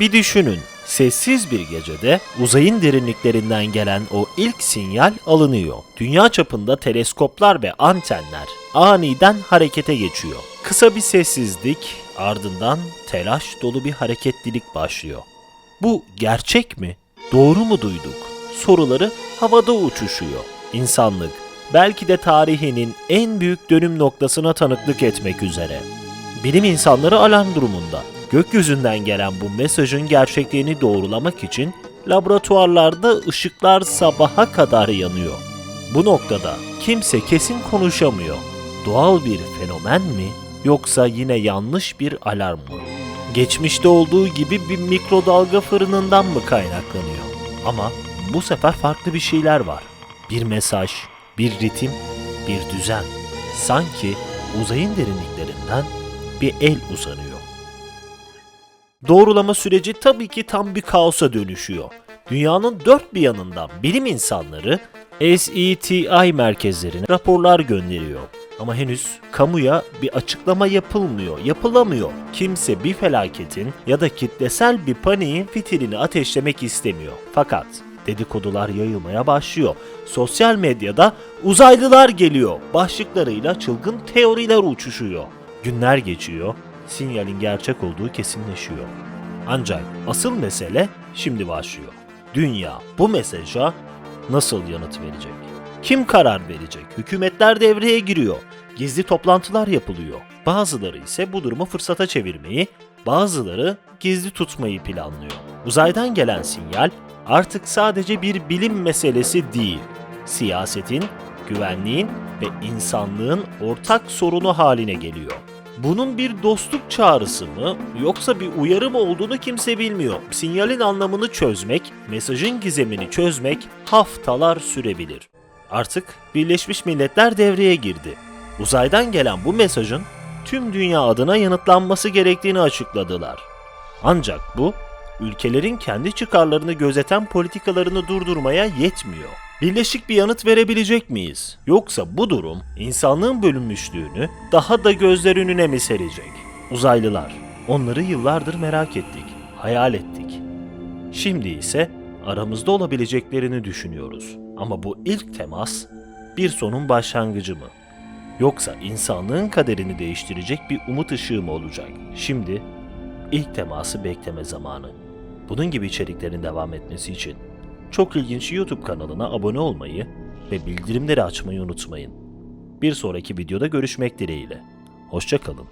Bir düşünün, sessiz bir gecede uzayın derinliklerinden gelen o ilk sinyal alınıyor. Dünya çapında teleskoplar ve antenler aniden harekete geçiyor. Kısa bir sessizlik, ardından telaş dolu bir hareketlilik başlıyor. Bu gerçek mi? Doğru mu duyduk? Soruları havada uçuşuyor. İnsanlık belki de tarihinin en büyük dönüm noktasına tanıklık etmek üzere. Bilim insanları alarm durumunda. Gökyüzünden gelen bu mesajın gerçekliğini doğrulamak için laboratuvarlarda ışıklar sabaha kadar yanıyor. Bu noktada kimse kesin konuşamıyor. Doğal bir fenomen mi yoksa yine yanlış bir alarm mı? Geçmişte olduğu gibi bir mikrodalga fırınından mı kaynaklanıyor? Ama bu sefer farklı bir şeyler var. Bir mesaj, bir ritim, bir düzen. Sanki uzayın derinliklerinden bir el uzanıyor. Doğrulama süreci tabii ki tam bir kaosa dönüşüyor. Dünyanın dört bir yanından bilim insanları SETI merkezlerine raporlar gönderiyor. Ama henüz kamuya bir açıklama yapılmıyor, yapılamıyor. Kimse bir felaketin ya da kitlesel bir paniğin fitilini ateşlemek istemiyor. Fakat dedikodular yayılmaya başlıyor. Sosyal medyada uzaylılar geliyor başlıklarıyla çılgın teoriler uçuşuyor. Günler geçiyor, sinyalin gerçek olduğu kesinleşiyor. Ancak asıl mesele şimdi başlıyor. Dünya bu mesaja nasıl yanıt verecek? Kim karar verecek? Hükümetler devreye giriyor. Gizli toplantılar yapılıyor. Bazıları ise bu durumu fırsata çevirmeyi, bazıları gizli tutmayı planlıyor. Uzaydan gelen sinyal artık sadece bir bilim meselesi değil. Siyasetin, güvenliğin ve insanlığın ortak sorunu haline geliyor. Bunun bir dostluk çağrısı mı yoksa bir uyarı mı olduğunu kimse bilmiyor. Sinyalin anlamını çözmek, mesajın gizemini çözmek haftalar sürebilir. Artık Birleşmiş Milletler devreye girdi. Uzaydan gelen bu mesajın tüm dünya adına yanıtlanması gerektiğini açıkladılar. Ancak bu ülkelerin kendi çıkarlarını gözeten politikalarını durdurmaya yetmiyor. Birleşik bir yanıt verebilecek miyiz? Yoksa bu durum insanlığın bölünmüşlüğünü daha da gözler önüne mi serecek? Uzaylılar. Onları yıllardır merak ettik, hayal ettik. Şimdi ise aramızda olabileceklerini düşünüyoruz. Ama bu ilk temas bir sonun başlangıcı mı? Yoksa insanlığın kaderini değiştirecek bir umut ışığı mı olacak? Şimdi ilk teması bekleme zamanı. Bunun gibi içeriklerin devam etmesi için çok ilginç YouTube kanalına abone olmayı ve bildirimleri açmayı unutmayın. Bir sonraki videoda görüşmek dileğiyle. Hoşçakalın.